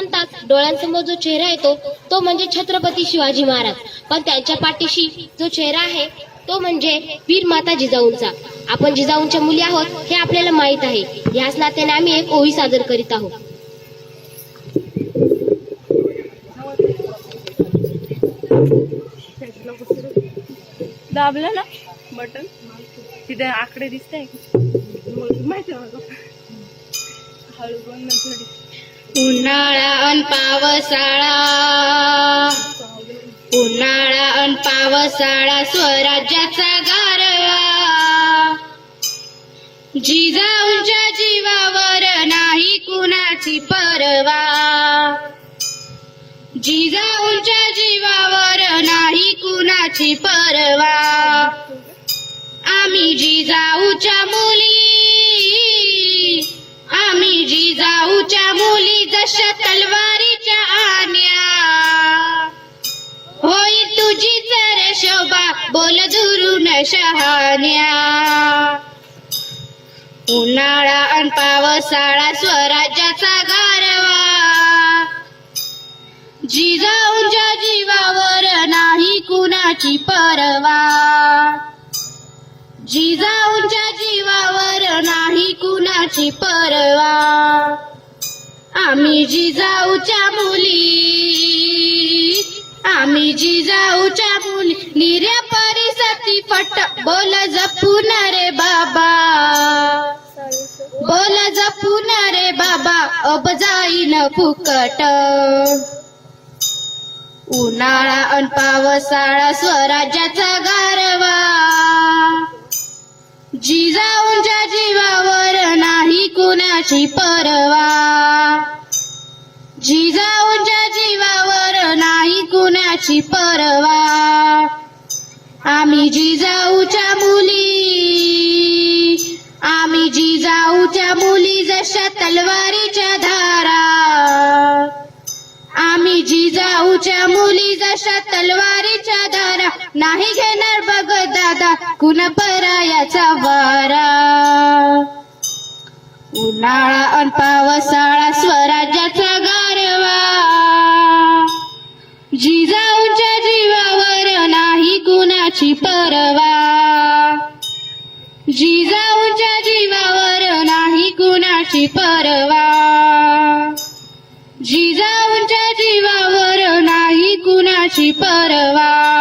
म्हणतात डोळ्यांसमोर जो चेहरा येतो तो म्हणजे छत्रपती शिवाजी महाराज. पण त्यांच्या पाठीशी जो चेहरा आहे तो म्हणजे वीर माता जिजाऊंचा. आपण जिजाऊंच्या मुली आहोत हे आपल्याला माहीत आहे. याच नात्याने आम्ही एक ओळी सादर करीत आहोत. दाबलं ना बटन? तिथे आकडे दिसत आहे माहिती हळू बोल ना थोडी. उन्हाळा अन पावसाळा. उन्हाळा अन पावसाळा स्वराज्याचा गारवा. जिजाऊंच्या जीवावर नाही कुणाची परवा. जिजाऊंच्या जीवावर नाही कुणाची परवा. आम्ही जिजाऊ जशा तलवारीच्या आण्या होई तुझी जर शोभा बोल दुरून शहाण्या. उन्हाळा अन पावसाळा स्वराज्याचा गारवा. जिजाऊंच्या जीवावर नाही कुणाची परवा. जिजाऊंच्या जीवावर नाही कुणाची परवा. आम्ही जिजाऊच्या मुली. आम्ही जिजाऊच्या मुली. निर्या परिसती पट बोल जपून रे बाबा. बोल जपून रे बाबा अब जाईन फुकट. उन्हाळा अन पावसाळा स्वराज्याचा गारवा. जिजाऊंच्या कुणाची परवा? जिजाऊंच्या जीवावर नाही कुणाची परवा. आम्ही जिजाऊच्या मुली. आम्ही जिजाऊच्या मुली जशा तलवारीच्या धारा. आम्ही जिजाऊच्या मुली जशा तलवारीच्या धारा. नाही घेणार बघ दादा कुणा परायाचा वारा. उन्हाळा अन पावसाळा स्वराज्याचा गारवा. जिजाऊच्या जीवावर नाही कुणाची परवा. जिजाऊच्या जीवावर नाही कुणाची परवा. जिजाऊंच्या जीवावर नाही कुणाची परवा.